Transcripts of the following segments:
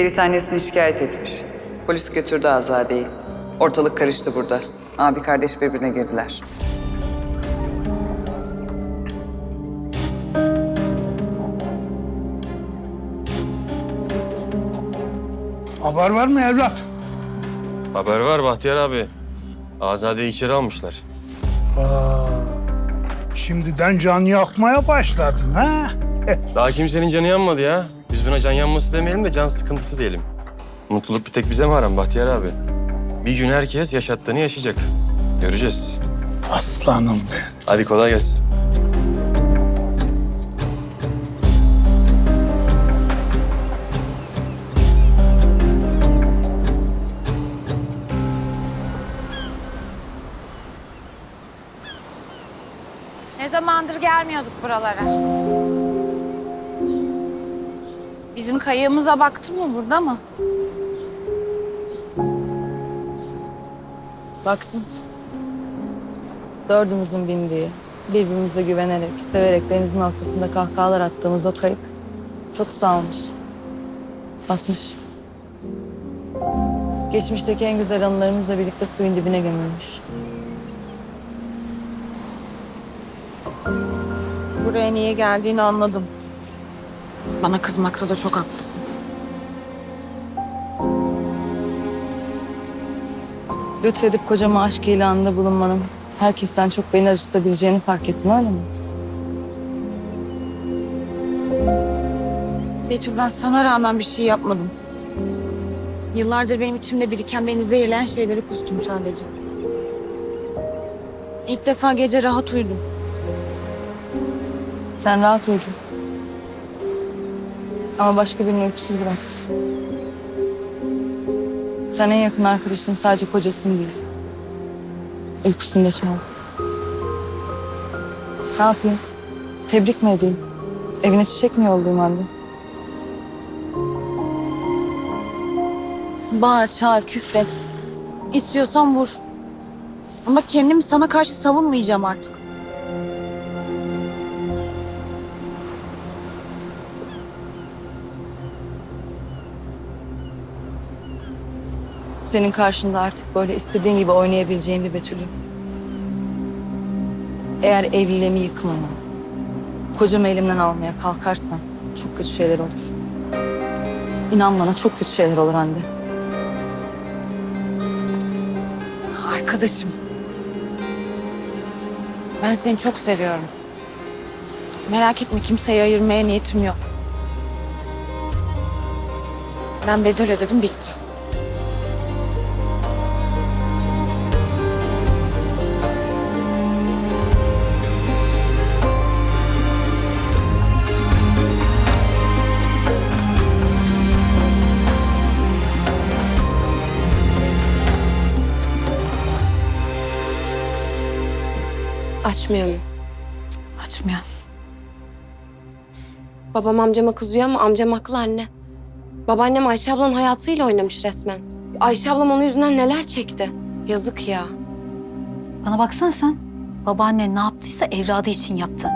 Ferit annesini şikayet etmiş. Polis götürdü Azade'yi. Ortalık karıştı burada. Abi kardeş birbirine girdiler. Haber var mı evlat? Haber var Bahtiyar abi. Azade'yi içeri almışlar. Aa, şimdiden can yakmaya başladın ha? Daha kimsenin canı yanmadı ya. Biz buna can yanması demeyelim de can sıkıntısı diyelim. Mutluluk bir tek bize mi haram Bahtiyar abi? Bir gün herkes yaşattığını yaşayacak. Göreceğiz. Aslanım be. Hadi kolay gelsin. Ne zamandır gelmiyorduk buralara. Bizim kayığımıza baktın mı burada mı? Baktım. Dördümüzün bindiği, birbirimize güvenerek, severek denizin ortasında kahkahalar attığımız o kayık çok sağolmuş. Batmış. Geçmişteki en güzel anılarımızla birlikte suyun dibine gömülmüş. Buraya niye geldiğini anladım. Bana kızmakta da çok haklısın. Lütfedip kocama aşk ilanında bulunmanın herkesten çok beni acıtabileceğini fark ettim öyle mi? Betül ben sana rağmen bir şey yapmadım. Yıllardır benim içimde biriken beni zehirleyen şeyleri kustum sadece. İlk defa gece rahat uyudum. Sen rahat uyudun. Ama başka birini uykusuz bıraktın. Sen en yakın arkadaşın sadece kocasın değil. Uykusunu da çaldın. Ne yapayım? Tebrik mi edeyim? Evine çiçek mi yollayayım halde? Bağır, çağır, küfret. İstiyorsan vur. Ama kendimi sana karşı savunmayacağım artık. Senin karşında artık böyle istediğin gibi oynayabileceğin bir Betül'üm. Eğer evliliğimi yıkmama, kocamı elimden almaya kalkarsan çok kötü şeyler olur. İnan bana çok kötü şeyler olur Hande. Arkadaşım. Ben seni çok seviyorum. Merak etme kimseyi ayırmaya niyetim yok. Ben bedel ödedim bitti. Açmıyor mu? Açmıyor. Babam amcama kızıyor ama amcam haklı anne. Babaannem Ayşe ablanın hayatıyla oynamış resmen. Ayşe ablam onun yüzünden neler çekti. Yazık ya. Bana baksana sen. Babaannen ne yaptıysa evladı için yaptı.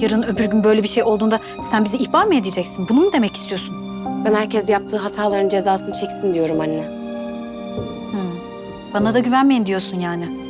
Yarın öbür gün böyle bir şey olduğunda sen bizi ihbar mı edeceksin? Bunu mu demek istiyorsun? Ben herkes yaptığı hataların cezasını çeksin diyorum anne. Bana da güvenmeyin diyorsun yani.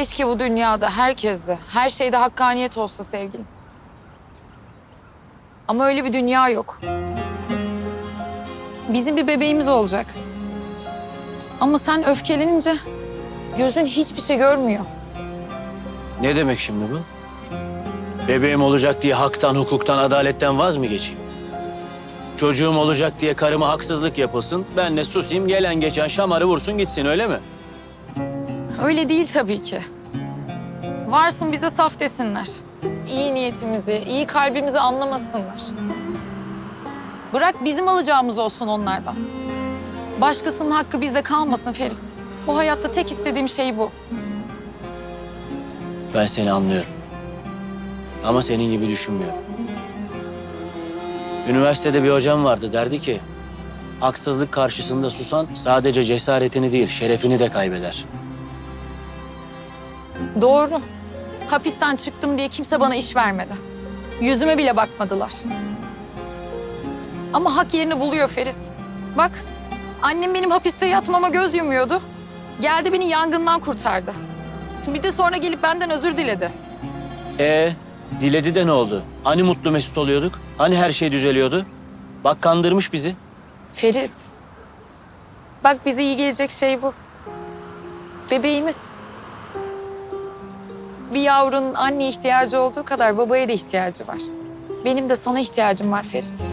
Keşke bu dünyada herkeste, her şeyde hakkaniyet olsa sevgilim. Ama öyle bir dünya yok. Bizim bir bebeğimiz olacak. Ama sen öfkelenince gözün hiçbir şey görmüyor. Ne demek şimdi bu? Bebeğim olacak diye haktan, hukuktan, adaletten vaz mı geçeyim? Çocuğum olacak diye karıma haksızlık yapılsın, ben de susayım, gelen geçen şamarı vursun gitsin öyle mi? Öyle değil tabii ki. Varsın bize saf desinler. İyi niyetimizi, iyi kalbimizi anlamasınlar. Bırak bizim alacağımız olsun onlardan. Başkasının hakkı bizde kalmasın Ferit. Bu hayatta tek istediğim şey bu. Ben seni anlıyorum. Ama senin gibi düşünmüyorum. Üniversitede bir hocam vardı derdi ki... ...haksızlık karşısında susan sadece cesaretini değil şerefini de kaybeder. Doğru. Hapisten çıktım diye kimse bana iş vermedi. Yüzüme bile bakmadılar. Ama hak yerini buluyor Ferit. Bak, annem benim hapiste yatmama göz yumuyordu. Geldi beni yangından kurtardı. Bir de sonra gelip benden özür diledi. Ee, diledi de ne oldu? Hani mutlu mesut oluyorduk? Hani her şey düzeliyordu? Bak kandırmış bizi. Ferit. Bak bize iyi gelecek şey bu. Bebeğimiz. Bir yavrunun anne ihtiyacı olduğu kadar babaya da ihtiyacı var. Benim de sana ihtiyacım var Ferit.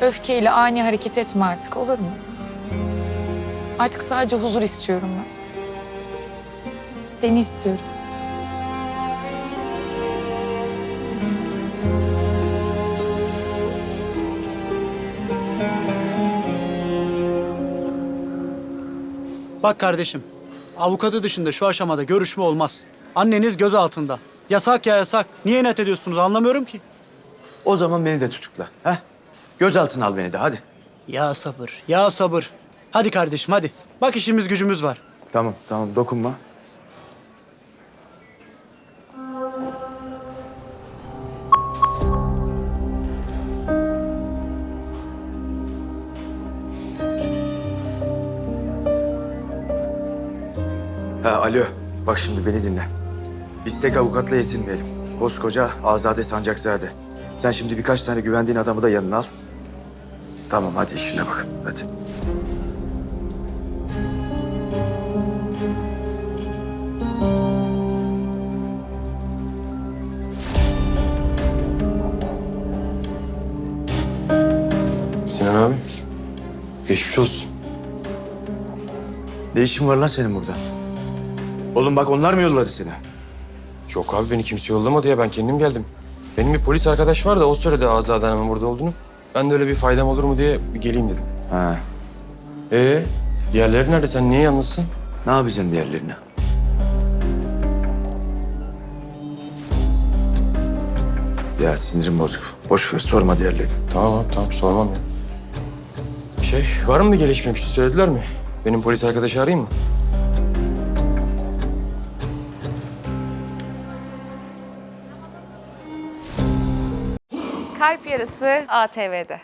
Öfkeyle ani hareket etme artık olur mu? Artık sadece huzur istiyorum ben. Seni istiyorum. Bak kardeşim, avukatı dışında şu aşamada görüşme olmaz. Anneniz göz altında. Yasak ya yasak. Niye inat ediyorsunuz anlamıyorum ki. O zaman beni de tutukla. Heh? Gözaltına al beni de hadi. Ya sabır, ya sabır. Hadi kardeşim hadi. Bak işimiz gücümüz var. Tamam tamam dokunma. Ha alo. Bak şimdi beni dinle. Biz tek avukatla yetinmeyelim. Koskoca Azade Sancakzade. Sen şimdi birkaç tane güvendiğin adamı da yanına al. Tamam hadi işine bak. Hadi. Sinan abi. Geçmiş olsun. Ne işin var lan senin burada? Oğlum bak onlar mı yolladı seni? Yok abi beni kimse yollamadı ya ben kendim geldim. Benim bir polis arkadaş var da o söyledi Azade Hanım'ın burada olduğunu. Ben de öyle bir faydam olur mu diye bir geleyim dedim. Ha. Ee, diğerleri nerede? Sen niye yalnızsın? Ne yapacaksın diğerlerine? Ya sinirim bozuk. Boş ver sorma diğerlerini. Tamam abi tamam sormam ya. Şey var mı bir gelişme bir şey söylediler mi? Benim polis arkadaşı arayayım mı? Yarısı ATV'de.